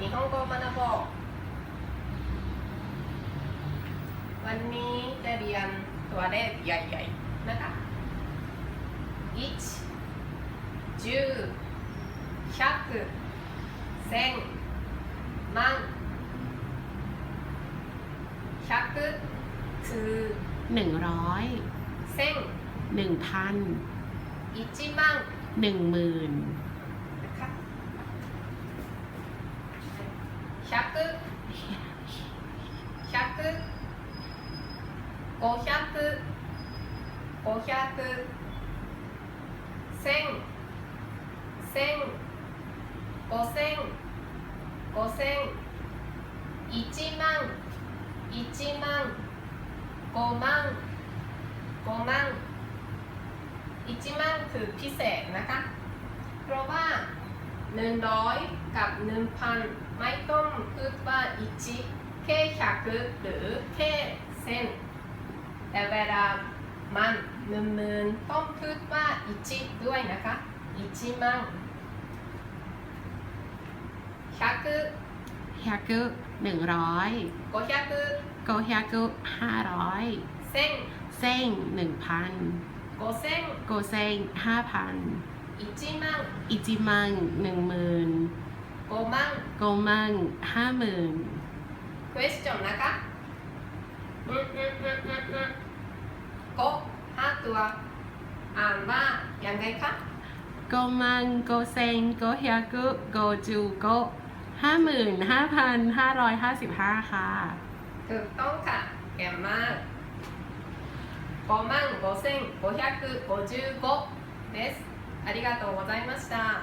日本語を学ぼうวันนี้จะเรียนตัวเลขใหญ่ๆนะคะ1 10 100 1000万100คือ หนึ่งร้อย 1000 หนึ่งพัน 1万 หนึ่งหมื่น 100 500 500 1000 1000 5000 5000 1万1万5万5万1万คือพิเศษนะคะ เพราะว่า 100 กับ 1,000 ไม่ต้องพูดว่า1 เคชักหรือเคเซนแต่เวลามันหนึ่งหมื่นต้องพูดว่าอิจิด้วยนะคะอิจิมังชักฮกหนึ่งร้อยโกชักโกฮักห้าร้อยเซนเซ้งหนึ่งพันโกเซนโกเซงห้าพันอิจิมังอิจิมังหนึ่งหมื่นโกมังโกมังห้าหมื่น question นะคะอืมอืมอืมอืมอืมโก็ห้าตัว อ่านว่ายังไงคะ โกมังโกเซ้งโกฮากุโกจูโกห้าหมื่นห้าพันห้าร้อยห้าสิบห้าค่ะ ถูกต้องค่ะเก่งมาก5万5555です。ありがとうございました。